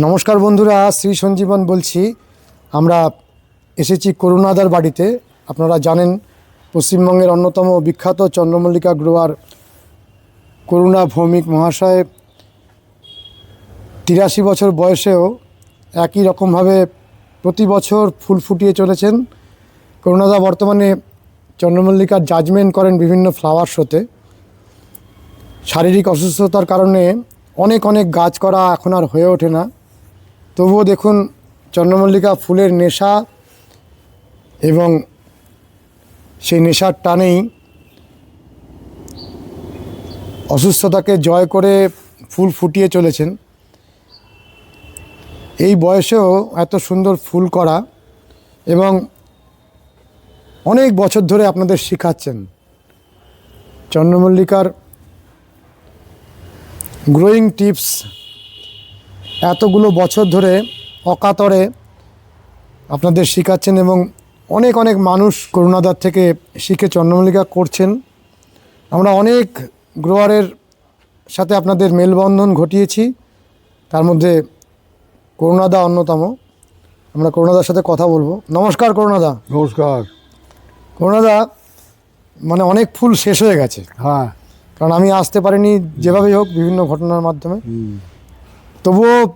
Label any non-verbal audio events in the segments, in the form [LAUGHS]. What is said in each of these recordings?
নমস্কার বন্ধুরা, শ্রী সঞ্জীবন বলছি। আমরা এসেছি করুণাদার বাড়িতে। আপনারা জানেন, পশ্চিমবঙ্গের অন্যতম বিখ্যাত চন্দ্রমল্লিকা গ্রোয়ার করুণা ভৌমিক মহাশয় তিরাশি বছর বয়সেও একই রকমভাবে প্রতি বছর ফুল ফুটিয়ে চলেছেন। করুণাদা বর্তমানে চন্দ্রমল্লিকার জাজমেন্ট করেন বিভিন্ন ফ্লাওয়ার শোতে শারীরিক অসুস্থতার কারণে অনেক অনেক গাছ করা এখন আর হয়ে ওঠে না। তবুও দেখুন চন্দ্রমল্লিকা ফুলের নেশা এবং সেই নেশার টানেই অসুস্থতাকে জয় করে ফুল ফুটিয়ে চলেছেন। এই বয়সেও এত সুন্দর ফুল করা এবং অনেক বছর ধরে আপনাদের শেখাচ্ছেন। চন্দ্রমল্লিকার গ্রোয়িং টিপস এতগুলো বছর ধরে অকাতরে আপনাদের শেখাচ্ছেন এবং অনেক অনেক মানুষ করুণাদার থেকে শিখে চন্দ্রমল্লিকা করছেন। আমরা অনেক গ্রোয়ারের সাথে আপনাদের মেলবন্ধন ঘটিয়েছি। তার মধ্যে করুণাদা অন্যতম। আমরা করুণাদার সাথে কথা বলব। নমস্কার করুণাদা। নমস্কার। করুণাদা মানে অনেক ফুল শেষ হয়ে গেছে। হ্যাঁ। কারণ আমি আসতে পারিনি যেভাবেই হোক বিভিন্ন ঘটনার মাধ্যমে। তবুও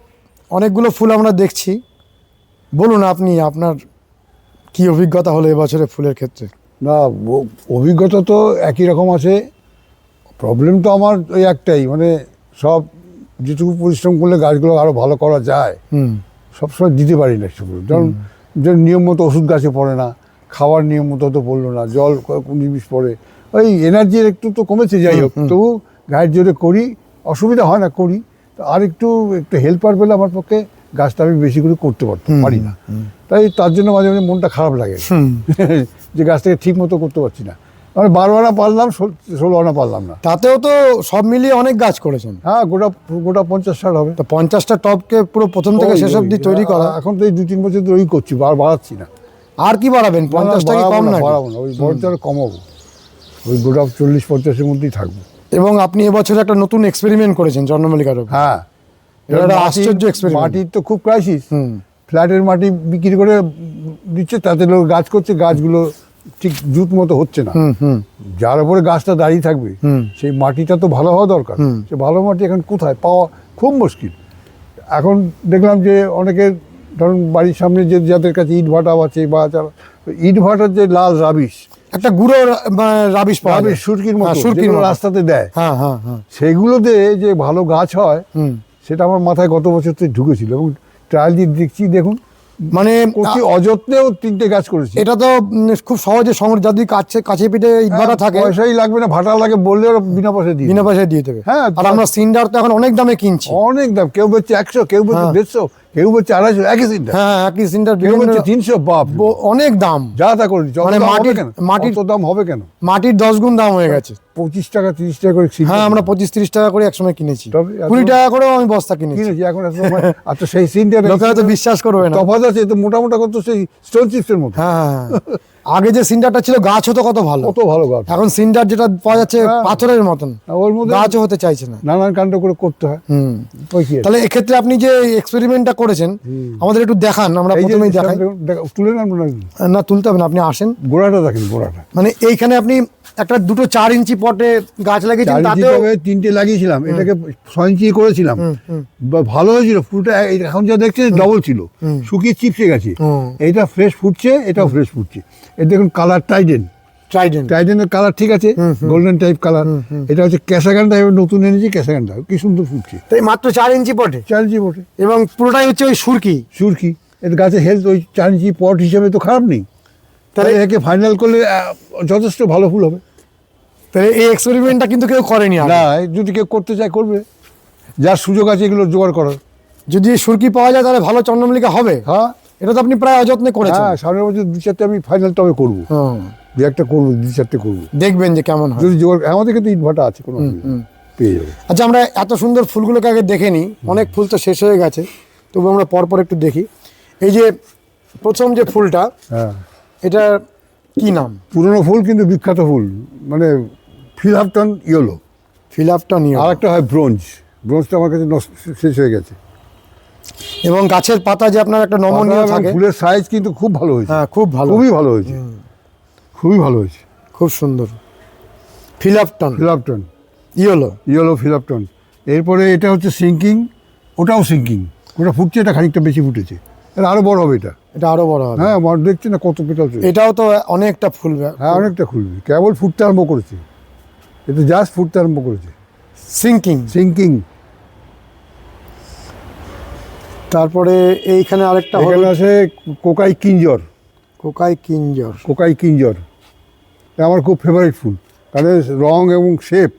অনেকগুলো ফুল আমরা দেখছি। বলুন আপনি আপনার কি অভিজ্ঞতা হলো এবছরে ফুলের ক্ষেত্রে? না অভিজ্ঞতা তো একই রকম আছে। প্রবলেম তো আমার ওই একটাই মানে সব যেটুকু পরিশ্রম করলে গাছগুলো আরও ভালো করা যায় সবসময় দিতে পারি না সেগুলো। যেমন যে নিয়ম মতো ওষুধ গাছে পড়ে না খাওয়ার নিয়ম মতো তো পড়ল না জল নিবিষ পড়ে। ওই এনার্জির একটু তো কমেছে যাই হোক। তবু গায়ের জোরে করি অসুবিধা হয় না করি। আর একটু একটু হেল্পার পেলে আমার পক্ষে গাছটা আমি বেশি করে করতে পারতাম পারি না। তাই তার জন্য মাঝে মাঝে মনটা খারাপ লাগে। [LAUGHS] যে গাছটাকে ঠিক মতো করতে পারছি না। মানে বারো আনা পারলাম ষোলো আনা পারলাম না। তাতেও তো সব মিলিয়ে অনেক গাছ করেছেন। হ্যাঁ গোটা গোটা পঞ্চাশ ষাট হবে। তো পঞ্চাশটা টপকে পুরো প্রথম থেকে শেষ অবধি তৈরি করা। এখন তো এই দু তিন বছর ধরে ওই করছি বার বাড়াচ্ছি না। আর কি বাড়াবেন? পঞ্চাশটা কম না, বাড়াবো না ওই আরও কমাবো। ওই গোটা চল্লিশ পঞ্চাশের মধ্যেই থাকব। এবং আপনি এবছর একটা নতুন এক্সপেরিমেন্ট করেছেন চন্দ্রমল্লিকার উপর হ্যাঁ। এটা আশ্চর্য experiment। মাটির তো খুব ক্রাইসিস হুম। ফ্ল্যাটের মাটি বিক্রি করে দিচ্ছে তাতে লোক গাছ করছে গাছগুলো ঠিক জুত মতো হচ্ছে না। যার উপরে গাছটা দাঁড়িয়ে থাকবে হুম। সেই মাটিটা তো ভালো হওয়া দরকার। সে ভালো মাটি এখন কোথায়? পাওয়া খুব মুশকিল। এখন দেখলাম যে অনেকের ধরুন বাড়ির সামনে যে যাদের কাছে ইট ভাটা আছে বা ইট ভাটার যে লাল রাবিশ একটা গুঁড়ো রাবিশ পাওয়া যায়। সুরকির মতো হ্যাঁ, সুরকির রাস্তাতে দেয়। হ্যাঁ হ্যাঁ হ্যাঁ। সেগুলোতে যে ভালো গাছ হয় সেটা আমার মাথায় গত বছর থেকে ঢুকেছিল। এবং ট্রায়াল দিয়ে দেখছি দেখুন মানে অযত্নেও তিনটে গাছ করেছি। এটা তো খুব সহজে সংগ্রহ যদি কাছে কাছে পিঠে ইটভাটা হ্যাঁ, থাকে পয়সাই লাগবে না ভাটা লাগে বললে ওরা বিনা পয়সা দিয়ে বিনা পয়সায় দিয়ে দেবে। হ্যাঁ, আর আমরা সিন্ডার তো এখন অনেক দামে কিনছি। অনেক দাম কেউ বলছে একশো কেউ বলছে হ্যাঁ। দেড়শো কেউ বলছে আড়াইশো একই চিন্তা হ্যাঁ হ্যাঁ, একই কেউ বলছে তিনশো বাপ অনেক দাম। যা তা করে মানে মাটির- অত দাম হবে কেন? মাটির দশ গুণ দাম হয়ে গেছে। পঁচিশ টাকা তিরিশ টাকা করে হ্যাঁ আমরা পঁচিশ তিরিশ টাকা করে একসময় কিনেছি। কুড়ি টাকা করেও আমি বস্তা কিনেছি। এখন সময় [LAUGHS] আচ্ছা সেই সিন্ডার লোকে হয়তো বিশ্বাস করবে না। আছে তো কত সেই স্টোন চিপসের মতো। হ্যাঁ হ্যাঁ, হ্যাঁ। আগে যে সিন্ডারটা ছিল গাছ হতো কত ভালো। কত ভালো গাছ। এখন সিন্ডার যেটা পাওয়া যাচ্ছে হ্যাঁ। পাথরের মতন। ওর মধ্যে গাছও হতে চাইছে না। নানান কাণ্ড করে করতে হয়। হুম? তাহলে এক্ষেত্রে আপনি যে এক্সপেরিমেন্টটা করেছেন আমাদের একটু দেখান আমরা প্রথমেই দেখাই। তুলে না তুলতে হবে না আপনি আসেন। গোড়াটা দেখেন গোড়াটা। মানে এইখানে আপনি একটা দুটো চার ইঞ্চি পটে গাছ ইঞ্চি তাতেও তিনটে লাগিয়েছিলাম এটাকে ছয় ইঞ্চি করেছিলাম। ভালো হয়েছিল ফুলটা এখন যা দেখছেন ডবল ছিল শুকিয়ে চিপসে গেছে। এইটা ফ্রেশ ফুটছে এটাও ফ্রেশ ফুটছে। এই দেখুন কালার টাইডেন ট্রাইডেন্ট টাইডেনের কালার ঠিক আছে গোল্ডেন টাইপ কালার এটা হচ্ছে ক্যাসাগান টাইপের নতুন এনেছি ক্যাসাগান কি সুন্দর ফুটছে। তাই মাত্র চার ইঞ্চি পটে? চার ইঞ্চি বটে এবং পুরোটাই হচ্ছে ওই সুরকি? সুরকি। এর গাছের হেলথ ওই চার ইঞ্চি পট হিসেবে তো খারাপ নেই। তাহলে একে ফাইনাল করলে যথেষ্ট ভালো ফুল হবে। তাহলে এই এক্সপেরিমেন্টটা কিন্তু কেউ করেনি আর। না যদি কেউ করতে চায় করবে। যার সুযোগ আছে এগুলো জোগাড় করার যদি সুরকি পাওয়া যায় তাহলে ভালো চন্দ্রমল্লিকা হবে। হ্যাঁ। এটা তো আপনি প্রায় অযত্নে করেছেন। হ্যাঁ সামনের বছর দু চারটে আমি ফাইনাল টবে করব। হুম। দু একটা করব দু চারটে করব। দেখবেন যে কেমন হয়। যদি জোগাড় আমাদের কিন্তু ইট ভাটা আছে কোনো পেয়ে যাবে। আচ্ছা আমরা এত সুন্দর ফুলগুলোকে আগে দেখে নিই। অনেক ফুল তো শেষ হয়ে গেছে। তবু আমরা পরপর একটু দেখি। এই যে প্রথম যে ফুলটা হ্যাঁ। এটা কি নাম? পুরনো ফুল কিন্তু বিখ্যাত ফুল। মানে ফিলাপটন ইয়েলো। ফিলাপটা নিয়ে আর একটা হয় ব্রোঞ্জ। ব্রোঞ্জটা আমার কাছে নষ্ট শেষ হয়ে গেছে। এবং গাছের পাতা যে আপনার একটা নমনীয় থাকে। ফুলের সাইজ কিন্তু খুব ভালো হয়েছে। হ্যাঁ খুব ভালো। খুবই ভালো হয়েছে। খুবই ভালো হয়েছে। খুব সুন্দর। ফিলাপটন ফিলাপটন ইয়েলো। ইয়েলো ফিলাপটন এরপরে এটা হচ্ছে সিঙ্কিং। ওটাও সিঙ্কিং। ওটা ফুটছে এটা খানিকটা বেশি ফুটেছে। এটা আরও বড় হবে এটা। এটা আরও বড় হবে। হ্যাঁ আমার দেখছি না কত পেটাল এটাও তো অনেকটা ফুল হ্যাঁ অনেকটা খুলবে কেবল ফুটতে আরম্ভ করেছে। এটা জাস্ট ফুটতে আরম্ভ করেছে। সিঙ্কিং সিঙ্কিং তারপরে এইখানে আরেকটা হলো এখানে আছে কোকাই কিঞ্জর। কোকাই কিঞ্জর। কোকাই কিঞ্জর। এটা আমার খুব ফেভারিট ফুল। কারণ এর রং এবং শেপ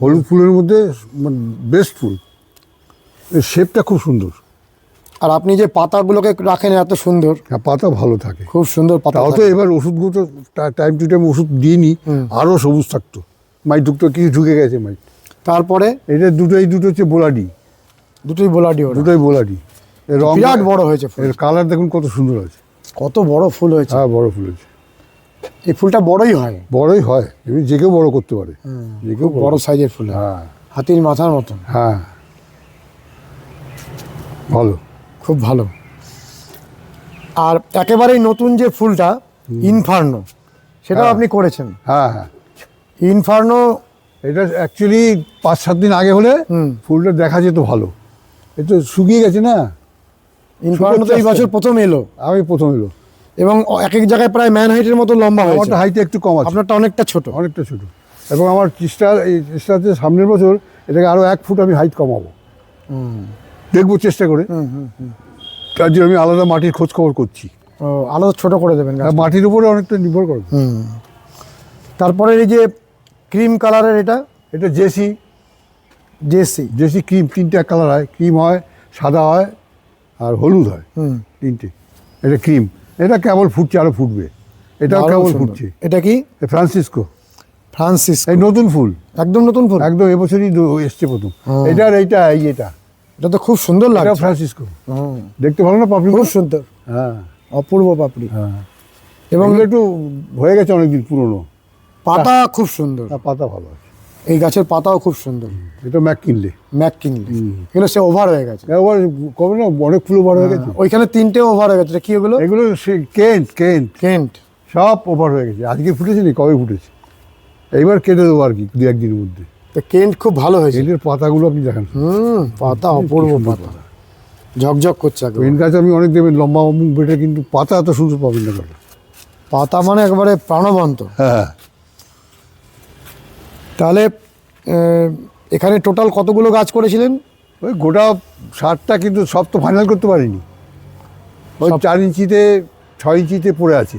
হলুদ ফুলের মধ্যে বেস্ট ফুল। শেপটা খুব সুন্দর। আর আপনি যে পাতাগুলোকে রাখেন এত সুন্দর। হ্যাঁ পাতা ভালো থাকে। খুব সুন্দর পাতা তাও তো এবার ওষুধগুলো টাইম টু টাইম ওষুধ দিইনি আরও সবুজ থাকতো। মাই ঢুকতো কিছু ঢুকে গেছে মাই তারপরে? এটা দুটোই দুটো হচ্ছে বোলাডি। দুটোই বোলাডি দুটোই বোলাডি। রং বিরাট বড় হয়েছে এর কালার দেখুন কত সুন্দর আছে কত বড় ফুল হয়েছে। হ্যাঁ বড় ফুল হয়েছে। এই ফুলটা বড়ই হয়। বড়ই হয়। এমনি যে কেউ বড় করতে পারে। যে কেউ বড় সাইজের ফুল হ্যাঁ। হাতির মাথার মতন। হ্যাঁ। ভালো। খুব ভালো। আর একেবারেই নতুন যে ফুলটা ইনফার্নো সেটাও হ্যাঁ। আপনি করেছেন। হ্যাঁ হ্যাঁ। ইনফার্নো এটা অ্যাকচুয়ালি পাঁচ সাত দিন আগে হলে। ফুলটা দেখা যেত ভালো। এ তো শুকিয়ে গেছে না। ইনফার্নো তো এই বছর প্রথম এলো। আমি প্রথম এলো। এবং এক এক জায়গায় প্রায় ম্যান হাইটের মতো লম্বা হয়েছে। আমারটা হাইটে একটু কম আছে। আপনারটা অনেকটা ছোট। অনেকটা ছোট। এবং আমার চেষ্টা এই চেষ্টাতে সামনের বছর এটাকে আরও এক ফুট আমি হাইট কমাবো। দেখব চেষ্টা করে। তার জন্য আমি আলাদা মাটির খোঁজ খবর করছি আলাদা ছোট করে দেবেন মাটির উপরে অনেকটা নির্ভর করবে হুম। তারপরে এই যে ক্রিম কালারের এটা এটা জেসি। জেসি? জেসি ক্রিম তিনটে কালার হয়। ক্রিম হয় সাদা হয় আর হলুদ হয়। তিনটে। এটা ক্রিম। এটা কেবল ফুটছে আরও ফুটবে। এটাও দারুণ কেবল ফুটছে। এটা কি? ফ্রান্সিসকো। ফ্রান্সিস এই নতুন ফুল। একদম নতুন ফুল? একদম এবছরই এসছে প্রথম। এটা আর এইটা এই এটা। এটা তো খুব সুন্দর লাগছে। ফ্রান্সিসকো। দেখতে ভালো না পাপড়ি খুব সুন্দর। হ্যাঁ। অপূর্ব পাপড়ি। হ্যাঁ। এবং একটু হয়ে গেছে অনেকদিন পুরনো। পাতা খুব সুন্দর। আর পাতা ভালো আছে। এই গাছের পাতাও খুব সুন্দর। এটা ম্যাক কিনলে। ম্যাক কিনলে। এগুলো সে ওভার হয়ে গেছে। ওভার কবে না অনেক ফুল ওভার হয়ে গেছে। ওইখানে তিনটে ওভার হয়ে গেছে। এটা কি ওগুলো? এগুলো সে কেন্ট কেন্ট। কেন্ট। সব ওভার হয়ে গেছে। আজকে ফুটেছে নি? কবে ফুটেছে? এইবার কেটে দেবো আর কি দু একদিনের মধ্যে। তো কেন্ট খুব ভালো হয়েছে। এদের পাতাগুলো আপনি দেখেন। হুম পাতা অপূর্ব পাতা। ঝকঝক করছে পেন গাছ আমি অনেক দেবেন লম্বা বেটে কিন্তু পাতা এত সুন্দর পাবেন না পাতা মানে একবারে প্রাণবন্ত। হ্যাঁ তাহলে এখানে টোটাল কতগুলো গাছ করেছিলেন? ওই গোটা শার্টটা কিন্তু সব তো ফাইনাল করতে পারিনি। ওই চার ইঞ্চিতে ছয় ইঞ্চিতে পড়ে আছে।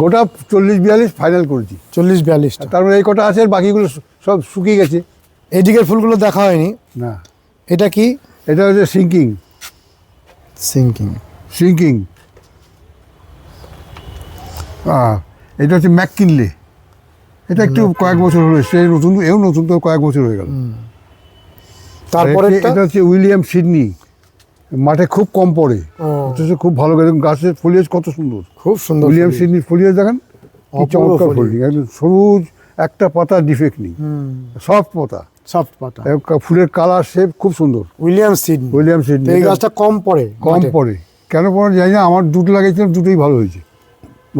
গোটা চল্লিশ বিয়াল্লিশ ফাইনাল করেছি। চল্লিশ বিয়াল্লিশটা। তারপরে এই কটা আছে আর বাকিগুলো সব শুকিয়ে গেছে। এদিকের ফুলগুলো দেখা হয়নি। না। এটা কি? এটা হচ্ছে সিঙ্কিং। সিঙ্কিং। সিঙ্কিং। এটা হচ্ছে ম্যাক কিনলে এটা একটু কয়েক বছর হলো সে নতুন এও নতুন তো কয়েক বছর হয়ে গেল। তারপরে এটা হচ্ছে উইলিয়াম সিডনি। মাঠে খুব কম পড়ে। অথচ খুব ভালো গাছ গাছের ফলিয়াজ কত সুন্দর। খুব সুন্দর উইলিয়াম ফুল। সিডনির ফলিয়াজ দেখেন কি চমৎকার। একদম সবুজ একটা পাতা ডিফেক্ট নেই। সফট পাতা। সফট পাতা। ফুলের কালার শেপ খুব সুন্দর। উইলিয়াম সিডনি উইলিয়াম সিডনি এই গাছটা কম পড়ে কম পড়ে। কেন পড়ে জানি না আমার দুটো লাগিয়েছিলাম দুটোই ভালো হয়েছে।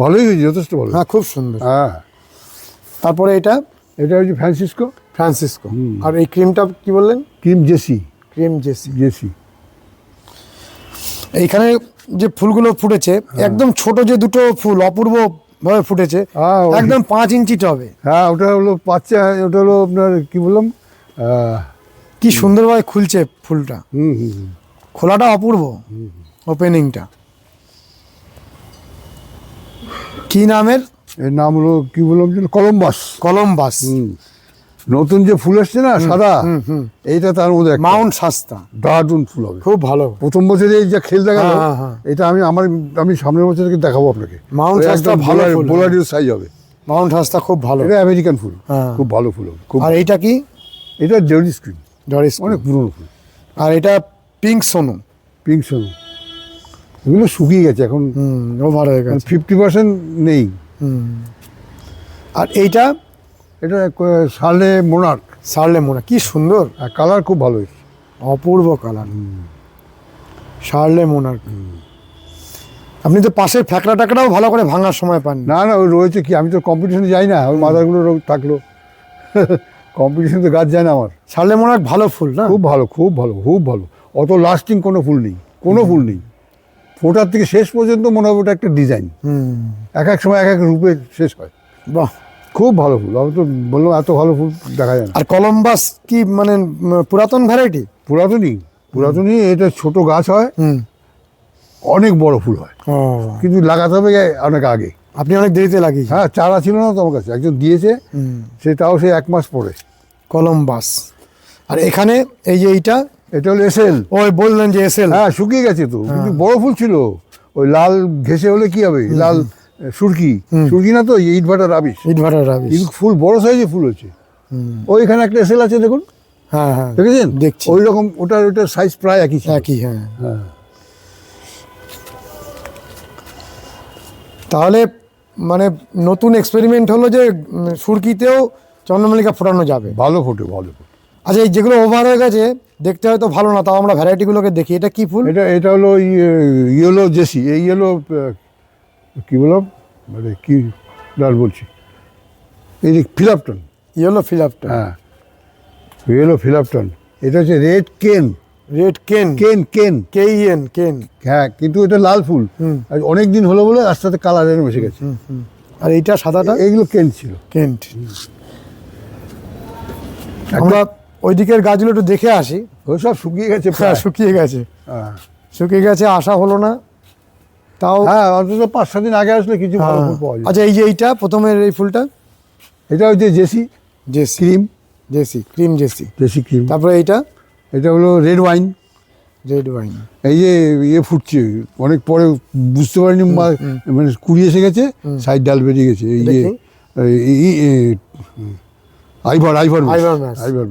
ভালোই হয়েছে যথেষ্ট ভালো হ্যাঁ খুব সুন্দর। হ্যাঁ। তারপরে এটা? এটা হচ্ছে ফ্রান্সিসকো ফ্রান্সিসকো আর এই ক্রিমটা কি বললেন? Cream JC cream JC JC এইখানে যে ফুলগুলো ফুটেছে একদম ছোট যে দুটো ফুল অপূর্ব ভাবে ফুটেছে। হ্যাঁ, একদম পাঁচ ইঞ্চি টবে। হ্যাঁ ওটা হলো বাচ্চা ওটা হলো আপনার কি বললাম? কি সুন্দরভাবে খুলছে ফুলটা। হুম হুম হুম। খোলাটা অপূর্ব ওপেনিংটা কি নামের? এর নাম হলো কি বললাম কলম্বাস। কলম্বাস। হুম। নতুন যে ফুল আসছে না সাদা এইটা তার মধ্যে মাউন্ট শাস্তা দারুণ ফুল হবে। খুব ভালো। প্রথম বছরে এই যে খেল দেখা হ্যাঁ, হ্যাঁ, হ্যাঁ। এটা আমি আমার আমি সামনের বছর দেখাবো আপনাকে। মাউন্ট Shasta ভালো। বোলারিও সাইজ হবে। মাউন্ট শাস্তা খুব ভালো। এটা আমেরিকান ফুল। খুব ভালো ফুল হবে খুব আর এইটা কি? এটা জেরি স্ক্রিন। ডরিস অনেক পুরনো ফুল। আর এটা পিঙ্ক সোনু। পিঙ্ক সোনো। এগুলো শুকিয়ে গেছে এখন ওভার হয়ে গেছে। ফিফটি পার্সেন্ট নেই। আর এইটা এটা সালে মোনার্ক সারলে মনে কি সুন্দর। কালার খুব ভালো অপূর্ব কালার শার্লে মোনার আপনি তো পাশের ফ্যাকড়া টাকড়াও ভালো করে ভাঙার সময় পান। না না ওই রয়েছে কি আমি তো কম্পিটিশনে যাই না ওই মাদারগুলো রোগ থাকল। [LAUGHS] কম্পিটিশনে তো গাছ যায় না আমার। শার্লে মোনার ভালো ফুল না? খুব ভালো খুব ভালো খুব ভালো। অত লাস্টিং কোনো ফুল নেই কোনো ফুল নেই। ফোটার থেকে শেষ পর্যন্ত মনে হবে ওটা একটা ডিজাইন হুম। এক এক সময় এক এক রূপে শেষ হয়। বাহ। খুব ভালো ফুল। আমি তো বললাম এত ভালো ফুল দেখা যায় না। আর কলম্বাস কি মানে পুরাতন ভ্যারাইটি পুরাতনই। পুরাতনই এটা ছোট গাছ হয়। অনেক বড় ফুল হয়। কিন্তু লাগাতে হবে অনেক আগে। আপনি অনেক দেরিতে লাগিয়েছেন। হ্যাঁ চারা ছিল না তো আমার কাছে। একজন দিয়েছে। সে তাও সে এক মাস পরে। কলম্বাস। আর এখানে এই যে এইটা? এটা হলো এসেল। ওই বললেন যে এসএল হ্যাঁ শুকিয়ে গেছে তো। কিন্তু বড় ফুল ছিল। ওই লাল ঘেসে হলে কি হবে? লাল সুরকি। সুরকি না তো ইট ভাটার রাবিশ ইট ভাটার কিন্তু ফুল বড় সাইজে ফুল হচ্ছে ওই এখানে একটা এসেল আছে দেখুন। হ্যাঁ হ্যাঁ। দেখেছেন? দেখছি। ওই রকম ওটার ওটার সাইজ প্রায় একই একই হ্যাঁ। হ্যাঁ। তাহলে মানে নতুন এক্সপেরিমেন্ট হলো যে সুরকিতেও চন্দ্রমল্লিকা ফোটানো যাবে। ভালো ফোটে ভালো ফোটে। আচ্ছা এই যেগুলো ওভার হয়ে গেছে দেখতে হয়তো ভালো না তাও আমরা ভ্যারাইটিগুলোকে দেখি। এটা কি ফুল? এটা এটা হলো ইয়েলো জেসি এই ইয়েলো কি বললাম? মানে কি ডাল বলছি? এই যে ফিলাপটন। ইয়েলো ফিলাপটা হ্যাঁ। ইয়েলো ফিলাপটন এটা হচ্ছে রেড কেন। রেড কেন কেন কেন কে এন কেন হ্যাঁ কিন্তু এটা লাল ফুল। অনেক দিন হলো বলে আস্তে আস্তে কালার এনে বসে গেছে। আর এইটা সাদাটা? এইগুলো কেন ছিল? কেন্ট আমরা ওই দিকের গাছগুলো একটু দেখে আসি। ওই সব শুকিয়ে গেছে হ্যাঁ প্রায়। শুকিয়ে গেছে। হ্যাঁ। শুকিয়ে গেছে আসা হলো না। তাও হ্যাঁ অন্তত পাঁচ সাত দিন আগে আসলে কিছু ভালো হ্যাঁ। ফুল পাওয়া যায়। আচ্ছা এই যে এইটা প্রথমের এই ফুলটা? এটা হচ্ছে JC. JC. Cream. JC cream JC. JC cream. তারপরে এইটা? এটা হলো রেড ওয়াইন। Red wine. এই যে ইয়ে ফুটছে অনেক পরে বুঝতে পারিনি মানে কুড়ি এসে গেছে সাইড ডাল বেরিয়ে গেছে এই যে আইভার আইভার আইভার। আইভার।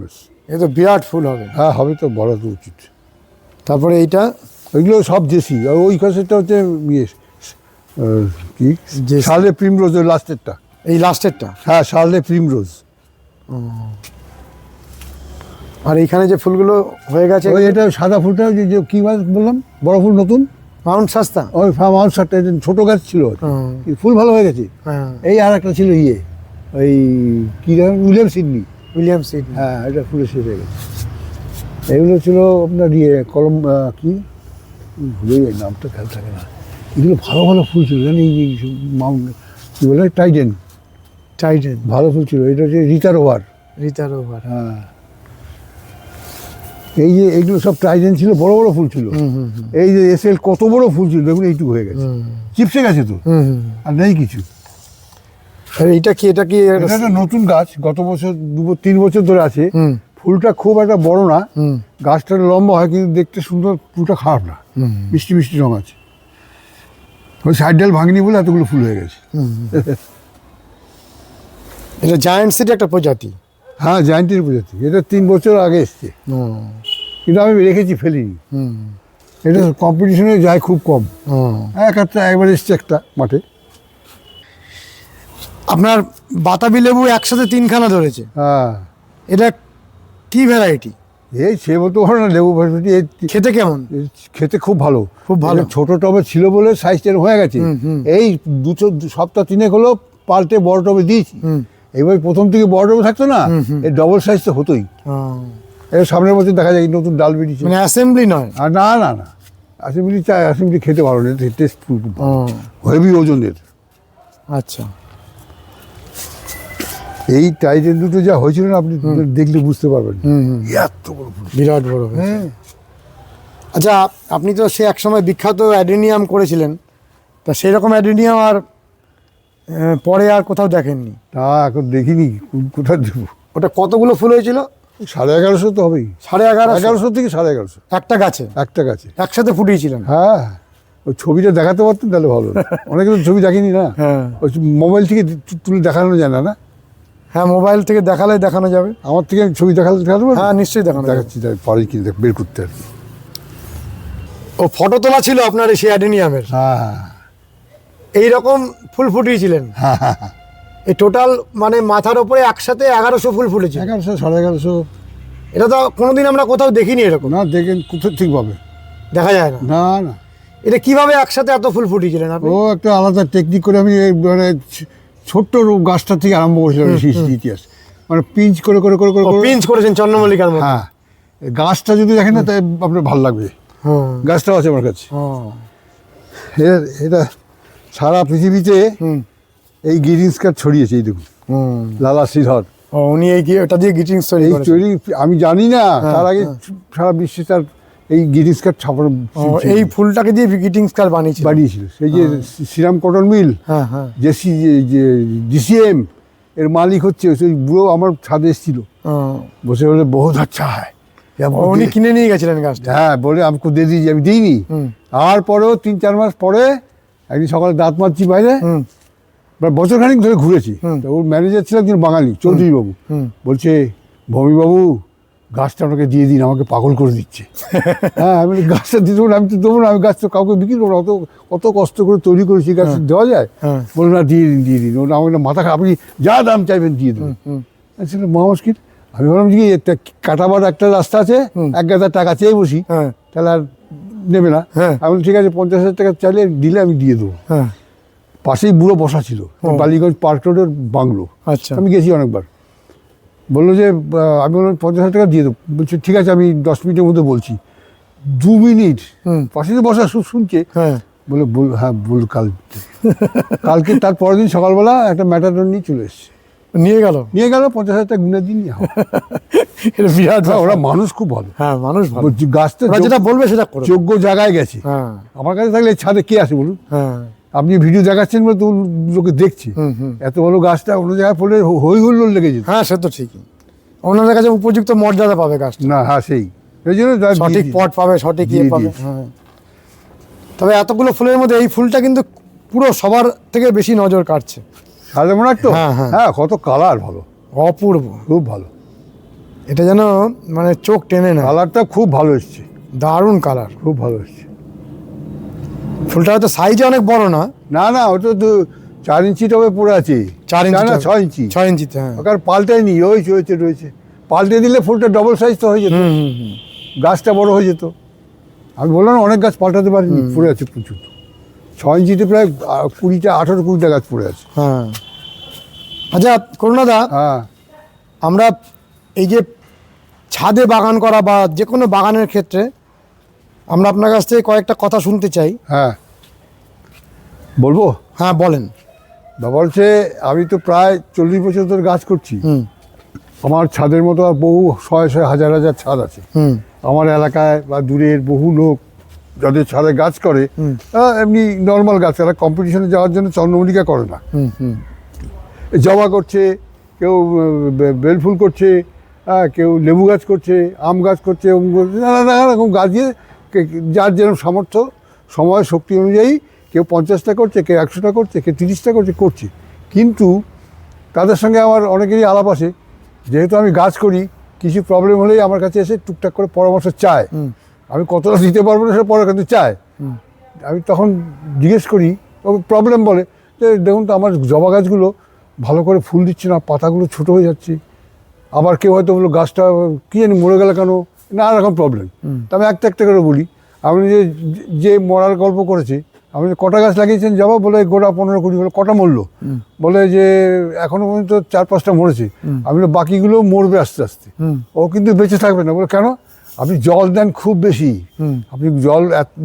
এ তো বিরাট ফুল হবে। হ্যাঁ হবে তো বড় তো উচিত। তারপরে এইটা? ওইগুলো সব জেসি। আর ওই কাছেরটা হচ্ছে ইয়ে কি? জেসি। শার্লে প্রিমরোজ ওই লাস্টেরটা। এই লাস্টেরটা? হ্যাঁ শার্লে প্রিমরোজ। আর এইখানে যে ফুলগুলো হয়ে গেছে ওই এটা সাদা ফুলটা যে- যে কি গাছ বললাম? বড় ফুল নতুন? মাউন্ট সস্তা। ওই হাউস একটা ছোট গাছ ছিল ফুল ভালো হয়ে গেছে। হ্যাঁ। এই আর একটা ছিল ইয়ে ওই কি উইলিয়াম সিডনি। উইলিয়াম সিড হ্যাঁ এটা ফুলে শেষ হয়ে গেছে। এগুলো ছিল আপনার ইয়ে কলম কি? ভুলে যাই নামটা খেয়াল থাকে না। এগুলো ভালো ভালো ফুল ছিল জানি এই যে মাউন্ট কী বলে টাইডেন টাইটেন ভালো ফুল ছিল এটা হচ্ছে রিতার ওভার রিতার ওভার হ্যাঁ। এই যে এইগুলো সব টাইডেন ছিল বড় বড় ফুল ছিল। হুম হুম হুম। এই যে এসএল কত বড় ফুল ছিল দেখুন এইটুকু হয়ে গেছে। চিপসে গেছে তো। আর নেই কিছু। আর এইটা কি এটা কি এটা নতুন গাছ গত বছর দু তিন বছর ধরে আছে। ফুলটা খুব একটা বড় না। হুম। গাছটা লম্বা হয় কিন্তু দেখতে সুন্দর ফুলটা খারাপ না। হুম। মিষ্টি মিষ্টি রঙ আছে। ওই সাইড ডাল ভাঙনি বলে এতগুলো ফুল হয়ে গেছে। এটা জায়ান্ট সিটি একটা প্রজাতি। হ্যাঁ জায়ান্টের প্রজাতি। এটা তিন বছর আগে এসছে। কিন্তু আমি রেখেছি ফেলিনি। হুম। এটা কম্পিটিশনে যায় খুব কম। এক একটা একবার এসছে একটা মাঠে। আপনার বাতাবি লেবু একসাথে তিনখানা ধরেছে। হ্যাঁ। এটা কি ভ্যারাইটি এই সে বলতে পারো না লেবু ভ্যারাইটি খেতে কেমন? খেতে খুব ভালো। খুব ভালো। ছোট টবে ছিল বলে সাইজ টেন হয়ে গেছে। এই দু চো- দু সপ্তাহ তিনেক হলো পাল্টে বড় টবে দিয়েছি। এবার প্রথম থেকে বড় টবে থাকতো না। এই ডবল সাইজ তো হতোই। এর সামনের বছর দেখা যায় নতুন ডাল বেরিয়েছে। মানে অ্যাসেম্বলি নয়? আর না না না। অ্যাসেম্বলি চাই অ্যাসেম্বলি খেতে ভালো হুম, হেভি ওজনের। আচ্ছা। এই টাইটেন দুটো যা হয়েছিল না আপনি দেখলে বুঝতে পারবেন। এত বড় বিরাট বড় হয়েছে। হ্যাঁ। আচ্ছা আপ- আপনি তো সে একসময় বিখ্যাত অ্যাডেনিয়াম করেছিলেন। তা সেই রকম অ্যাডেনিয়াম আর পরে আর কোথাও দেখেননি? তা এখন দেখিনি কোথায় দেবো? ওটা কতগুলো ফুল হয়েছিল? সাড়ে এগারোশো তো হবেই। সাড়ে এগারো এগারোশো থেকে সাড়ে এগারোশো। একটা গাছে? একটা গাছে। একসাথে ফুটিয়েছিলেন? হ্যাঁ। ওই ছবিটা দেখাতে পারতেন তাহলে ভালো। [LAUGHS] অনেকে তো ছবি দেখেনি না। হ্যাঁ। ওই মোবাইল থেকে তুলে দেখানো যায় না না? হ্যাঁ মোবাইল থেকে দেখালে দেখানো যাবে। আমার থেকে ছবি দেখালে দেখাতে হ্যাঁ নিশ্চয়ই দেখানো দেখাচ্ছি পারি কি দেখ বের করতে। আর ও ফটো তোলা ছিল আপনার এই সেই অ্যাডেনিয়ামের? হ্যাঁ হ্যাঁ। এই রকম ফুল ফুটিয়েছিলেন? হ্যাঁ হ্যাঁ হ্যাঁ। এই টোটাল মানে মাথার ওপরে একসাথে এগারোশো ফুল ফুটেছে। এগারোশো সাড়ে এগারোশো। এটা তো কোনোদিন আমরা কোথাও দেখিনি এরকম। না দেখেন কোথাও ঠিক পাবে। দেখা যায় না। না না। এটা কীভাবে একসাথে এত ফুল ফুটিয়েছিলেন আপনি? ও একটা আলাদা টেকনিক করে আমি মানে ছোট্ট গাছটা থেকে আরম্ভ করেছিলাম সৃষ্টি ইতিহাস। মানে পিঞ্চ করে করে করে করে পিঞ্চ করেছেন চন্দ্রমল্লিকার হ্যাঁ। গাছটা যদি দেখেন না তাই আপনার ভালো লাগবে। গাছটাও আছে আমার কাছে। এটা এটা সারা পৃথিবীতে এই গ্রিটিংস কার্ড ছড়িয়েছে এই দেখুন। হুম। লালা শ্রীধর। উনি এই ওটা দিয়ে গ্রিটিংস তৈরি আমি জানি না হ্যাঁ, তার আগে সারা বিশ্বে তার এই গ্রিটিংস কার্ড ছাপানো এই ফুলটাকে দিয়ে গ্রিটিংস কার্ড বানিয়েছিল? বানিয়েছিল। সেই যে হ্যাঁ। শ্রীরাম কটন মিল হ্যাঁ হ্যাঁ। জেসি যে ডিসিএম এর মালিক হচ্ছে সেই বুড়ো আমার ছাদে এসেছিল। বসে বলে বহুত আচ্ছা হয়। উনি কিনে নিয়ে গেছিলেন গাছটা? হ্যাঁ বলে আমাকে দিয়ে দিয়েছি আমি দিইনি। আর পরেও তিন চার মাস পরে একদিন সকালে দাঁত মারছি বাইরে। বছর খানিক ধরে ঘুরেছি। ওর ম্যানেজার ছিল একজন বাঙালি চৌধুরীবাবু। বলছে ভমিবাবু গাছটা আপনাকে দিয়ে দিন আমাকে পাগল করে দিচ্ছে। হ্যাঁ আমি গাছটা দিতে আমি তো দেবো না আমি গাছটা কাউকে বিক্রি করব অত অত কষ্ট করে তৈরি করেছি গাছ দেওয়া যায়? হ্যাঁ। বলল না দিয়ে দিন দিয়ে দিন। ওটা আমাকে মাথা আপনি যা দাম চাইবেন দিয়ে দেবেন। আচ্ছা মহা মুশকিল আমি ভাবলাম যে একটা কাটাবার একটা রাস্তা আছে এক গাদা টাকা চেয়ে বসি হ্যাঁ। তাহলে আর নেবে না। হ্যাঁ। আমি বললাম, ঠিক আছে পঞ্চাশ হাজার টাকা চাইলে দিলে আমি দিয়ে দেবো। হ্যাঁ। পাশেই বুড়ো বসা ছিল বালিগঞ্জ পার্ক রোডের বাংলো। আচ্ছা। আমি গেছি অনেকবার। বলল যে আমি বললাম পঞ্চাশ হাজার টাকা দিয়ে দেবো। বলছে ঠিক আছে আমি দশ মিনিটের মধ্যে বলছি। দু মিনিট। পাশে তো বসা শুধু শুনছে। হ্যাঁ। বলে বল হ্যাঁ বল কাল কালকে তার পরের দিন সকালবেলা একটা ম্যাটাডন নিয়ে চলে এসছে। নিয়ে গেল? নিয়ে গেল পঞ্চাশ হাজার টাকা গুনে দিন [LAUGHS] এটা বিরাট ওরা মানুষ খুব ভালো। হ্যাঁ মানুষ ভালো। বলছি, গাছটা যেটা বলবে সেটা যোগ্য জায়গায় গেছে। হ্যাঁ। আমার কাছে থাকলে ছাদে কে আছে বলুন? হ্যাঁ। আপনি ভিডিও দেখাচ্ছেন বলে তো লোকে দেখছে। এত বড় গাছটা অন্য জায়গায় পড়লে হই হুল্লোড় লেগে যেত। হ্যাঁ সে তো ঠিকই। ওনাদের কাছে উপযুক্ত মর্যাদা পাবে গাছটা। না হ্যাঁ সেই। এই জন্য সঠিক পট পাবে সঠিক ইয়ে পাবে হ্যাঁ। তবে এতগুলো ফুলের মধ্যে এই ফুলটা কিন্তু পুরো সবার থেকে বেশি নজর কাটছে তো? হ্যাঁ, হ্যাঁ। হ্যাঁ কত কালার ভালো। অপূর্ব। খুব ভালো। এটা যেন মানে চোখ টেনে না কালারটা খুব ভালো এসছে। দারুণ কালার। খুব ভালো এসছে। ফুলটা হয়তো সাইজে অনেক বড় না। না না ওটা তো চার ইঞ্চি টবে পড়ে আছে। চার ইঞ্চি না। ছয় ইঞ্চি। ছয় ইঞ্চিতে হ্যাঁ। ওখানে পাল্টায়নি রয়েছে রয়েছে রয়েছে। পাল্টে দিলে ফুলটা ডবল সাইজ তো হয়ে যেত। গাছটা বড় হয়ে যেত। আমি বললাম অনেক গাছ পাল্টাতে পারিনি পড়ে আছে প্রচুর। ছয় ইঞ্চিতে প্রায় কুড়িটা আঠারো কুড়িটা গাছ পড়ে আছে। হ্যাঁ। আচ্ছা করুণাদা হ্যাঁ। আমরা এই যে ছাদে বাগান করা বা যে কোনো বাগানের ক্ষেত্রে আমরা আপনার কাছ থেকে কয়েকটা কথা শুনতে চাই। হ্যাঁ। বলব? হ্যাঁ বলেন। হচ্ছে আমি তো প্রায় চল্লিশ বছর ধরে গাছ করছি। আমার ছাদের মতো আর বহু শয়ে শয়ে হাজার হাজার ছাদ আছে। আমার এলাকায় বা দূরের বহু লোক যাদের ছাদে গাছ করে। এমনি নর্মাল গাছ তারা কম্পিটিশনে যাওয়ার জন্য চন্দ্রমল্লিকা করে না। জবা করছে কেউ বেলফুল করছে কেউ লেবু গাছ করছে আম গাছ করছে নানা নানা রকম গাছ দিয়ে যার যেরকম সামর্থ্য সময় শক্তি অনুযায়ী কেউ পঞ্চাশটা করছে কেউ একশোটা করছে কেউ তিরিশটা করছে করছে। কিন্তু তাদের সঙ্গে আমার অনেকেরই আলাপ আছে। যেহেতু আমি গাছ করি কিছু প্রবলেম হলেই আমার কাছে এসে টুকটাক করে পরামর্শ চায়। আমি কতটা দিতে পারব না সেটা পরে কিন্তু চায়। আমি তখন জিজ্ঞেস করি ও প্রবলেম বলে যে দেখুন তো আমার জবা গাছগুলো ভালো করে ফুল দিচ্ছে না পাতাগুলো ছোট হয়ে যাচ্ছে। আবার কেউ হয়তো বলল গাছটা কী জানি মরে গেল কেন? নানা রকম প্রবলেম তা আমি একটা একটা করে বলি। আপনি যে যে মরার গল্প করেছে আপনি কটা গাছ লাগিয়েছেন জবা বলে গোটা পনেরো কুড়ি বলে কটা মরলো? বলে যে এখনও পর্যন্ত চার পাঁচটা মরেছে। আমি বাকিগুলো মরবে আস্তে আস্তে। ও কিন্তু বেঁচে থাকবে না। বলে কেন? আপনি জল দেন খুব বেশি। আপনি জল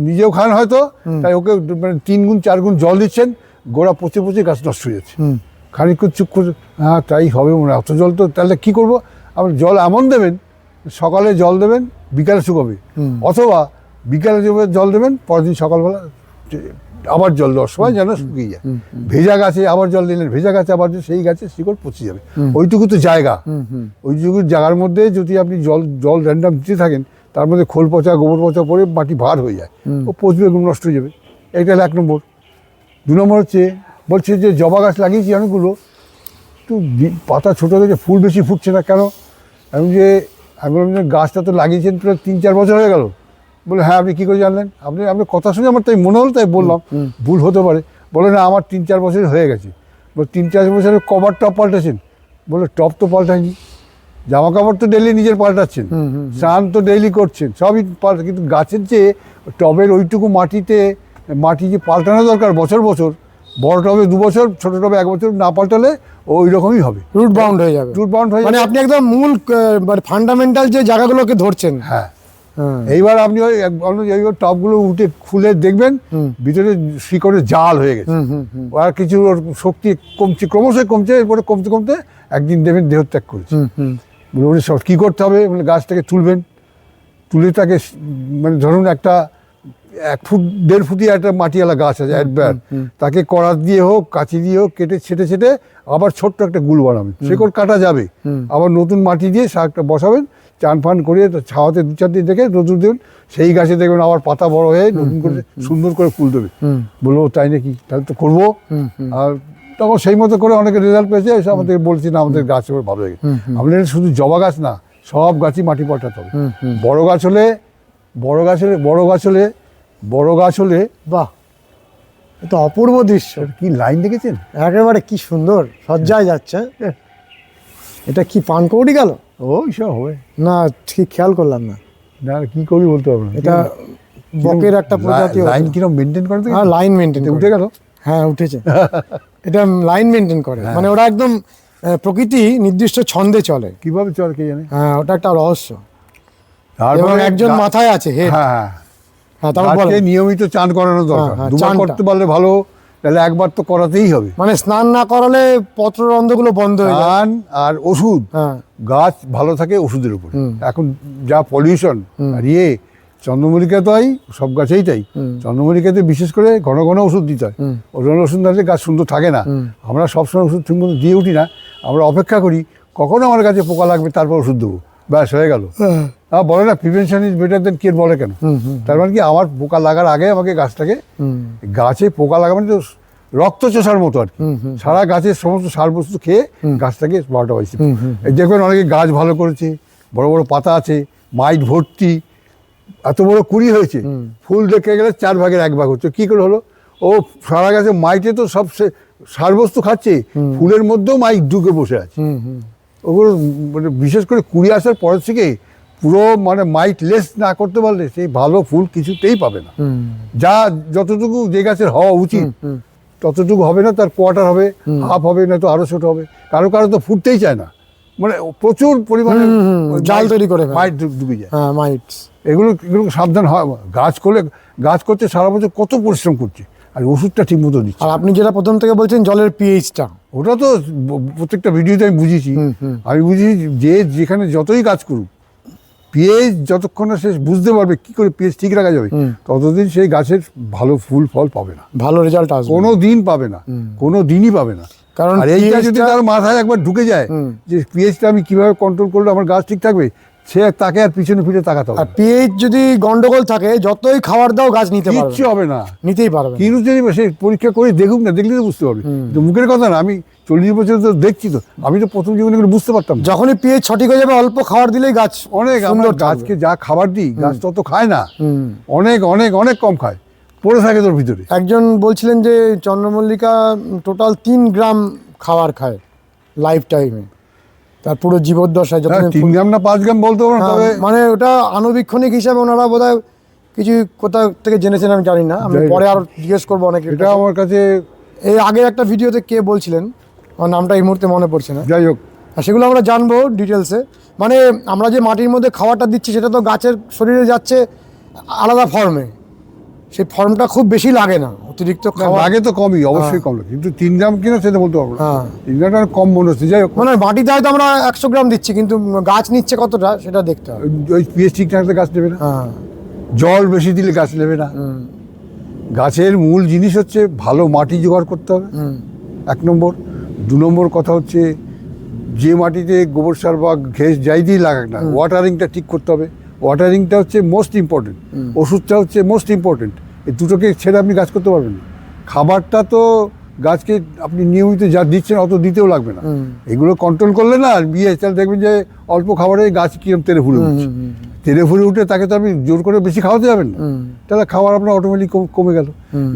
নিজেও খান হয়তো তাই ওকে মানে তিন গুণ চার গুণ জল দিচ্ছেন গোড়া পচে পচে গাছ নষ্ট হয়ে যাচ্ছে। খানিকক্ষণ চুপ করে হ্যাঁ তাই হবে মনে হয়। এত জল তো তাহলে কী করব? আপনি জল এমন দেবেন সকালে জল দেবেন বিকালে শুকাবে। অথবা বিকালে জল দেবেন পরের দিন সকালবেলা আবার জল দেওয়ার সময় যেন শুকিয়ে যায়। ভেজা গাছে আবার জল দিলেন ভেজা গাছে আবার সেই গাছে শিকড় পচে যাবে। ওইটুকু তো জায়গা। ওইটুকু জায়গার মধ্যে যদি আপনি জল জল র্যান্ডাম দিতে থাকেন তার মধ্যে খোল পচা গোবর পচা পরে মাটি ভার হয়ে যায়। ও পচবে নষ্ট হয়ে যাবে। এটা হলো এক নম্বর। দু নম্বর হচ্ছে বলছে যে জবা গাছ লাগিয়েছি অনেকগুলো। একটু পাতা ছোটো থেকে ফুল বেশি ফুটছে না কেন? আমি যে আমি বললাম যে গাছটা তো লাগিয়েছেন প্রায় তিন চার বছর হয়ে গেল। বলে হ্যাঁ আপনি কী করে জানলেন? আপনি আপনার কথা শুনে আমার তাই মনে হলো তাই বললাম। ভুল হতে পারে। বলে না আমার তিন চার বছর হয়ে গেছে। বলে তিন চার বছরে কভার টপ পাল্টেছেন? বলে টপ তো পাল্টায়নি জামা কাপড় তো ডেলি নিজের পাল্টাচ্ছেন। স্নান তো ডেইলি করছেন। সবই পাল্টা কিন্তু গাছের যে টবের ওইটুকু মাটিতে মাটি যে পাল্টানো দরকার বছর বছর বড় টবে দু বছর ছোট টবে এক বছর না পাল্টালে ওই রকমই হবে। রুট বাউন্ড হয়ে যাবে। রুট বাউন্ড হয়ে মানে। আপনি একদম মূল মানে ফান্ডামেন্টাল যে জায়গাগুলোকে ধরছেন। হ্যাঁ। হ্যাঁ। এইবার আপনি ওই টবগুলো উঠে খুলে দেখবেন। ভিতরে শিকড়ে জাল হয়ে গেছে। আর কিছু ওর শক্তি কমছে ক্রমশই কমছে এরপরে কমতে কমতে একদিন দেবেন দেহত্যাগ করেছে। সব কী করতে হবে? মানে গাছটাকে তুলবেন। তুলে তাকে মানে ধরুন একটা এক ফুট দেড় ফুটি একটা মাটিওয়ালা গাছ আছে অ্যাডব্যাট তাকে করাত দিয়ে হোক কাঁচি দিয়ে হোক কেটে ছেটে ছেটে আবার ছোট্ট একটা গুল বানাবেন। শেকড় কাটা যাবে। আবার নতুন মাটি দিয়ে শাকটা বসাবেন চান ফান করিয়ে তো ছাওয়াতে দু চার দিন দেখে রোদুর দেবেন সেই গাছে দেখবেন আবার পাতা বড় হয়ে নতুন করে সুন্দর করে ফুল দেবে। বলব তাই নাকি? তাহলে তো করব। আর তখন সেই মতো করে অনেকে রেজাল্ট পেয়েছে এসে আমাদের বলছি না আমাদের গাছ এবার ভালো হয়ে গেছে। আমাদের শুধু জবা গাছ না সব গাছই মাটি পাল্টাতে হবে। বড় গাছ হলে বড় গাছ হলে বড় গাছ হলে বড় গাছ হলে বাহ এ তো অপূর্ব দৃশ্য। কি লাইন দেখেছেন? একেবারে কি সুন্দর সজ্জায় যাচ্ছে এটা কি পানকৌড়ি গেল? ওই সব হবে। না ঠিক খেয়াল করলাম না। না কি করি বলতে পারব এটা বকের একটা প্রজাতি লাইন কিরম মেনটেন করে হ্যাঁ লাইন মেনটেন উঠে গেল? হ্যাঁ উঠেছে। [LAUGHS] এটা লাইন মেনটেন করে। মানে ওরা একদম প্রকৃতি নির্দিষ্ট ছন্দে চলে। কীভাবে চলে কে জানে? হ্যাঁ ওটা একটা রহস্য। এবং একজন মাথায় আছে হ্যাঁ। নিয়মিত চান করানো দরকার। হ্যাঁ, দুবার করতে পারলে ভালো তাহলে একবার তো করাতেই হবে। মানে স্নান না করালে পত্ররন্ধ্রগুলো বন্ধ হয়ে চান আর ওষুধ হ্যাঁ। গাছ ভালো থাকে ওষুধের উপর। এখন যা পলিউশন আর ইয়ে চন্দ্রমল্লিকা তো সব গাছেই তাই। চন্দ্রমল্লিকাতে বিশেষ করে ঘন ঘন ওষুধ দিতে হয়। ওজন ওষুধ না দিলে গাছ সুন্দর থাকে না। আমরা সবসময় ওষুধ ঠিক মতো দিয়ে উঠি না। আমরা অপেক্ষা করি কখন আমার গাছে পোকা লাগবে তারপর ওষুধ দেবো। ব্যাস হয়ে গেল। বলে না prevention is better than care বলে কেন? তার মানে কি আমার পোকা লাগার আগে আমাকে গাছটাকে গাছে পোকা লাগা মানে তো রক্ত চোষার মতো আর কি। সারা গাছের সমস্ত সার বস্তু খেয়ে গাছটাকে বারোটা বাজছে এই দেখবেন অনেকে গাছ ভালো করেছে বড় বড় পাতা আছে মাইট ভর্তি এত বড় কুড়ি হয়েছে ফুল দেখে গেলে চার ভাগের এক ভাগ হচ্ছে। কি করে হলো? ও সারা গাছে মাইটে তো সব সে- সার বস্তু খাচ্ছে ফুলের মধ্যেও মাইক ঢুকে বসে আছে। হুম হুম। ওগুলো মানে বিশেষ করে কুড়ি আসার পরের থেকে পুরো মানে মাইট লেস না করতে পারলে সেই ভালো ফুল কিছুতেই পাবে না। যা যতটুকু যে গাছের হওয়া উচিত ততটুকু হবে না তার কোয়ার্টার হবে হাফ হবে না তো আরও ছোট হবে। কারও কারও তো ফুটতেই চায় না। মানে প্রচুর পরিমাণে জাল তৈরি করে মাইট ডুবে যায়। হ্যাঁ মাইটস এগুলো এগুলো সাবধান হয় গাছ করলে গাছ করতে সারা বছর কত পরিশ্রম করছে। আর ওষুধটা ঠিক মতো দিচ্ছে। আর আপনি যেটা প্রথম থেকে বলছেন জলের পিএইচটা ওটা তো প্রত্যেকটা ভিডিওতে আমি বুঝেছি আমি বুঝিয়েছি যে যেখানে যতই কাজ করুক পিএইচ যতক্ষণ না সে বুঝতে পারবে কি করে পিএইচ ঠিক রাখা যাবে ততদিন সেই গাছের ভালো ফুল ফল পাবে না। ভালো রেজাল্ট আসবে। কোনো দিন পাবে না। কোনো দিনই পাবে না। কারণ আর এইটা যদি তার মাথায় একবার ঢুকে যায় যে পিএইচটা আমি কীভাবে কন্ট্রোল করলে আমার গাছ ঠিক থাকবে সে তাকে আর পিছনে ফিরে তাকাতে হবে পিএইচ যদি গন্ডগোল থাকে যতই খাবার দাও গাছ নিতে পারবে কিচ্ছু। হবে না। নিতেই পারবে কিন্তু যদি সে পরীক্ষা করে দেখুক না দেখলে তো বুঝতে পারবে। কিন্তু মুখের কথা না আমি চল্লিশ বছর তো দেখছি তো। আমি তো প্রথম জীবনে এগুলো বুঝতে পারতাম না। যখনই পিএইচ সঠিক হয়ে যাবে অল্প খাবার দিলেই গাছ অনেক আমরা সুন্দর গাছকে যা খাবার দিই গাছ তত খায় না। হুম। অনেক অনেক অনেক কম খায়। পড়ে থাকে তোর ভিতরে। একজন বলছিলেন যে চন্দ্রমল্লিকা টোটাল তিন গ্রাম খাবার খায় লাইফ টাইমে তার পুরো জীবদ্দশায় যখন হ্যাঁ, তিন গ্রাম না পাঁচ গ্রাম বলতে পারব না তবে মানে ওটা আনুবীক্ষণিক হিসাবে ওনারা বোধহয় কিছু কোথা থেকে জেনেছেন আমি জানি না। আমি যাই হোক। পরে আরও জিজ্ঞেস করব অনেকে এটা আমার কাছে এই আগের একটা ভিডিওতে কে বলছিলেন? আমার নামটা এই মুহূর্তে মনে পড়ছে না। যাই হোক। সেগুলো আমরা জানব ডিটেলসে মানে আমরা যে মাটির মধ্যে খাবারটা দিচ্ছি সেটা তো গাছের শরীরে যাচ্ছে আলাদা ফর্মে সেই ফর্মটা খুব বেশি লাগে না অতিরিক্ত আগে তো কমই অবশ্যই কম লাগে। কিন্তু তিন গ্রাম কিনা সেটা বলতে পারব না। হ্যাঁ। তিন গ্রামটা কম মনে হচ্ছে। যাই হোক। মানে মাটিতে হয়তো আমরা একশো গ্রাম দিচ্ছি কিন্তু গাছ নিচ্ছে কতটা সেটা দেখতে হবে। ওই- পিএস ঠিক থাকলে গাছ নেবে না। হ্যাঁ। জল বেশি দিলে গাছ নেবে না। গাছের মূল জিনিস হচ্ছে ভালো মাটি জোগাড় করতে হবে। হুম, এক নম্বর। দু নম্বর কথা হচ্ছে যে মাটিতে গোবর সার বা ঘেস যাই দিয়ে লাগাক না ওয়াটারিংটা ঠিক করতে হবে। ওয়াটারিংটা হচ্ছে মোস্ট ইম্পর্টেন্ট ওষুধটা হচ্ছে মোস্ট ইম্পর্টেন্ট এই দুটোকে ছেড়ে আপনি গাছ করতে পারবেন না। খাবারটা তো গাছকে আপনি নিয়মিত যা দিচ্ছেন অত দিতেও লাগবে না। এগুলো কন্ট্রোল করলে না বিয়ে তাহলে দেখবেন যে অল্প খাবারে গাছ কিরম তেলে ফুলে উঠছে। তেলে ফুলে উঠে তাকে তো আপনি জোর করে বেশি খাওয়াতে যাবেন না। তাহলে খাবার আপনার অটোমেটিক কমে গেল।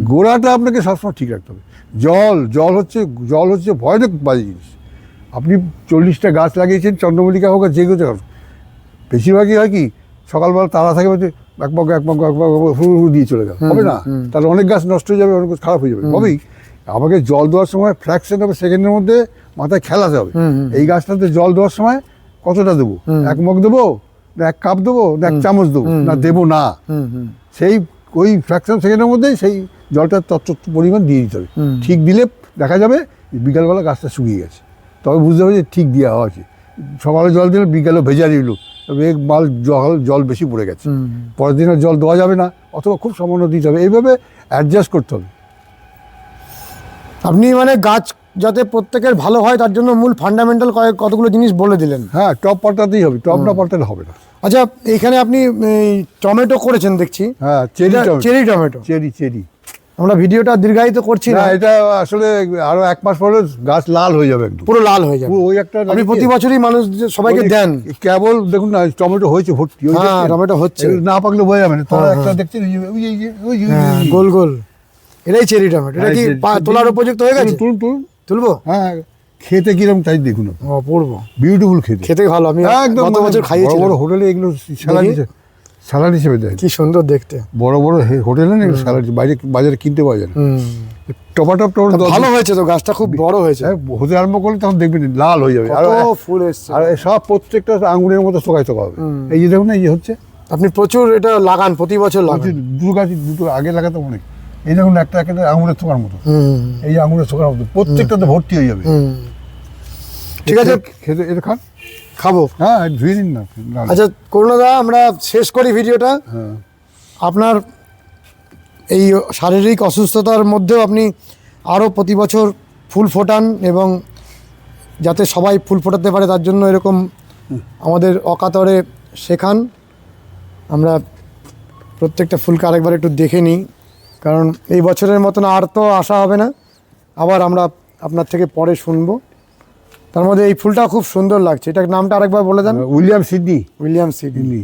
গোড়াটা আপনাকে সবসময় ঠিক রাখতে হবে। জল জল হচ্ছে জল হচ্ছে ভয়ানক বাজে জিনিস। আপনি চল্লিশটা গাছ লাগিয়েছেন চন্দ্রমল্লিকা হোক আর যে হোক। বেশিরভাগই হয় কি সকালবেলা তারা থাকে বলছে এক পক এক পক এক ফুল ফুল দিয়ে চলে গেল। হবে না? তাহলে অনেক গাছ নষ্ট হয়ে যাবে অনেক গাছ খারাপ হয়ে যাবে। হবেই। আমাকে জল দেওয়ার সময় ফ্র্যাকশন হবে সেকেন্ডের মধ্যে মাথায় খেলাতে হবে। এই গাছটাতে জল দেওয়ার সময় কতটা দেবো? এক মগ দেবো? না এক কাপ দেবো? না এক চামচ দেবো? না দেবো না। সেই ওই ফ্র্যাকশন সেকেন্ডের মধ্যেই সেই জলটার তত্ত্ব পরিমাণ দিয়ে দিতে হবে। ঠিক দিলে দেখা যাবে বিকালবেলা গাছটা শুকিয়ে গেছে। তবে বুঝতে হবে যে ঠিক দেওয়া আছে সকালে জল দিলে বিকালে ভেজা দিল তবে এক মাল জল জল বেশি পড়ে গেছে। পরের দিন আর জল দেওয়া যাবে না অথবা খুব সামান্য দিতে হবে। এইভাবে অ্যাডজাস্ট করতে হবে। আপনি মানে গাছ যাতে প্রত্যেকের ভালো হয় তার জন্য মূল ফান্ডামেন্টাল কয়েক কতগুলো জিনিস বলে দিলেন। হ্যাঁ টপ পাল্টাতেই হবে টপ না পাল্টালে হবে না। আচ্ছা এখানে আপনি টমেটো করেছেন দেখছি। হ্যাঁ cherry cherry tomato. Cherry cherry আমরা ভিডিওটা দীর্ঘায়িত করছি না। এটা আসলে আরও এক মাস পরে গাছ লাল হয়ে যাবে একদম। পুরো লাল হয়ে যাবে। ওই একটা আপনি প্রতি বছরই মানুষ সবাইকে দেন। কেবল দেখুন না টমেটো হয়েছে ভর্তি। ওই হ্যাঁ, টমেটো হচ্ছে। না পাকলে বোঝা যাবে না। তোরা হ্যাঁ, একটা দেখছেন ওই যে- ওই হ্যাঁ, গোল গোল। এটাই চেরি টমেটো। এটা হ্যাঁ, কি তোলার উপযুক্ত হয়ে গেছে? তুলুন তুলুন। তুলবো? হ্যাঁ খেতে কিরম তাই দেখুন। ও পড়ব। বিউটিফুল খেতে। খেতে ভালো আমি একদম গত মানে বছর খাইয়েছি বড় হোটেলে এগুলো স্যালাড হিসেবে স্যালাড হিসেবে দেয়। কি সুন্দর দেখতে। বড় বড় হোটেলে না স্যালাড বাইরে বাজারে কিনতে পাওয়া যায় না। টপাটপ টপাটপ ভালো হয়েছে তো গাছটা খুব বড় হয়েছে। হ্যাঁ, হতে আরম্ভ করলে তখন দেখবেন লাল হয়ে যাবে। আর ফুল এসছে। আর সব প্রত্যেকটা আঙুরের মতো শোকায় শোকা হবে। এই যে দেখুন এই যে হচ্ছে। আপনি প্রচুর এটা লাগান প্রতি বছর লাগান। দুটো গাছ দুটো আগে লাগাতে অনেক। এই দেখুন একটা একটা আঙুরের থোকার মতো। এই যে আঙুরের থোকার মতো। প্রত্যেকটাতে ভর্তি হয়ে যাবে। ঠিক আছে। খেতে- এটা খান। খাব। হ্যাঁ ধুয়ে নিন না। আচ্ছা করুণাদা আমরা শেষ করি ভিডিওটা। হ্যাঁ। আপনার এই শারীরিক অসুস্থতার মধ্যেও আপনি আরও প্রতি বছর ফুল ফোটান এবং যাতে সবাই ফুল ফোটাতে পারে তার জন্য এরকম আমাদের অকাতরে শেখান। আমরা প্রত্যেকটা ফুলকে আরেকবার একটু দেখে নিই। কারণ এই বছরের মতন আর তো আসা হবে না। আবার আমরা আপনার থেকে পরে শুনব। তার মধ্যে এই ফুলটা খুব সুন্দর লাগছে। এটার নামটা আরেকবার বলে দেন। William Sidney. William Sid Sidney.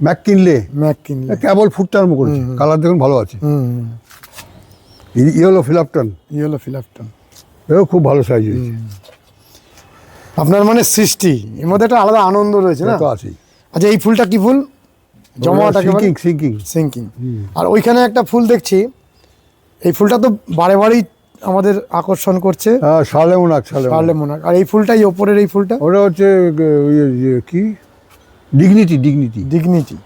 McKinley McKinley কেবল ফুটটা আরম্ভ করেছে। কালার দেখুন ভালো আছে। হুম ইয়েলো ফিলাপটন। ইয়েলো ফিলাপটন। এও খুব ভালো সাইজ হয়েছে আপনার মানে সৃষ্টি। এর মধ্যে একটা আলাদা আনন্দ রয়েছে না? তো আছেই। আচ্ছা এই ফুলটা কি ফুল? জমাটা সিঙ্কিং সিঙ্কিং সিঙ্কিং আর ওইখানে একটা ফুল দেখছি। এই ফুলটা তো বারে বারেই আমাদের আকর্ষণ করছে। হ্যাঁ সালেমোনাক সালেমোনাক পারলে আর এই ফুলটা এই ওপরের এই ফুলটা? ওটা হচ্ছে আহ, ওই যে কি? Dignity dignity. ডিগনিটি।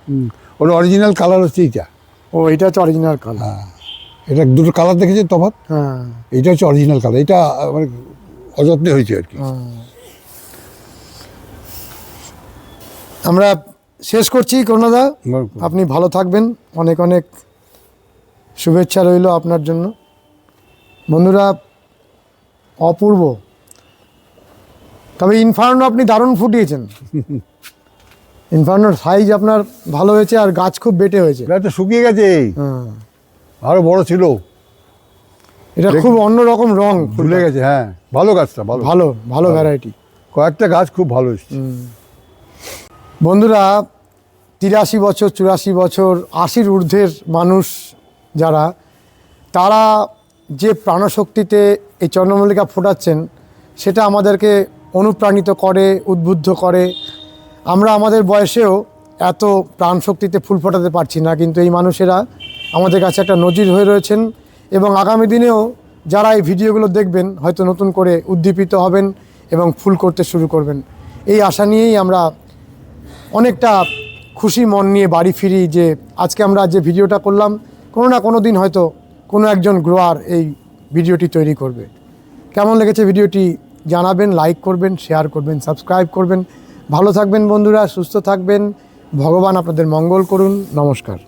ওর অরিজিনাল কালার হচ্ছে এইটা। ও এটা হচ্ছে অরিজিনাল কালার। হ্যাঁ। এটা দুটো কালার দেখেছে তফাৎ? হ্যাঁ। এটা হচ্ছে অরিজিনাল কালার। এটা মানে অযত্নে হয়েছে আর কি। আমরা শেষ করছি করুণাদা। আপনি ভালো থাকবেন। অনেক অনেক শুভেচ্ছা রইল আপনার জন্য। বন্ধুরা অপূর্ব। তবে ইনফার্নো আপনি দারুণ ফুটিয়েছেন। [LAUGHS] ইনফার্নোর সাইজ আপনার ভালো হয়েছে আর গাছ খুব বেটে হয়েছে। এটা শুকিয়ে গেছে হ্যাঁ। আরও বড় ছিল। এটা খুব অন্যরকম রং। ভুলে গেছে হ্যাঁ। ভালো গাছটা ভালো। ভালো ভালো ভ্যারাইটি কয়েকটা গাছ খুব ভালো বন্ধুরা তিরাশি বছর, চুরাশি বছর, আশির ঊর্ধ্বের মানুষ যারা, তারা যে প্রাণশক্তিতে এই চন্দ্রমল্লিকা ফোটাচ্ছেন, সেটা আমাদেরকে অনুপ্রাণিত করে, উদ্বুদ্ধ করে। আমরা আমাদের বয়সেও এত প্রাণশক্তিতে ফুল ফোটাতে পারছি না, কিন্তু এই মানুষেরা আমাদের কাছে একটা নজির হয়ে রয়েছেন এবং আগামী দিনেও যারা এই ভিডিওগুলো দেখবেন, হয়তো নতুন করে উদ্দীপিত হবেন এবং ফুল করতে শুরু করবেন। এই আশা নিয়েই আমরা অনেকটা খুশি মন নিয়ে বাড়ি ফিরি যে আজকে আমরা যে ভিডিওটা করলাম, কোনো না কোনো দিন হয়তো কোনো একজন গ্রোয়ার এই ভিডিওটি তৈরি করবে। কেমন লেগেছে ভিডিওটি জানাবেন লাইক করবেন শেয়ার করবেন সাবস্ক্রাইব করবেন। ভালো থাকবেন বন্ধুরা, সুস্থ থাকবেন। ভগবান আপনাদের মঙ্গল করুন। নমস্কার।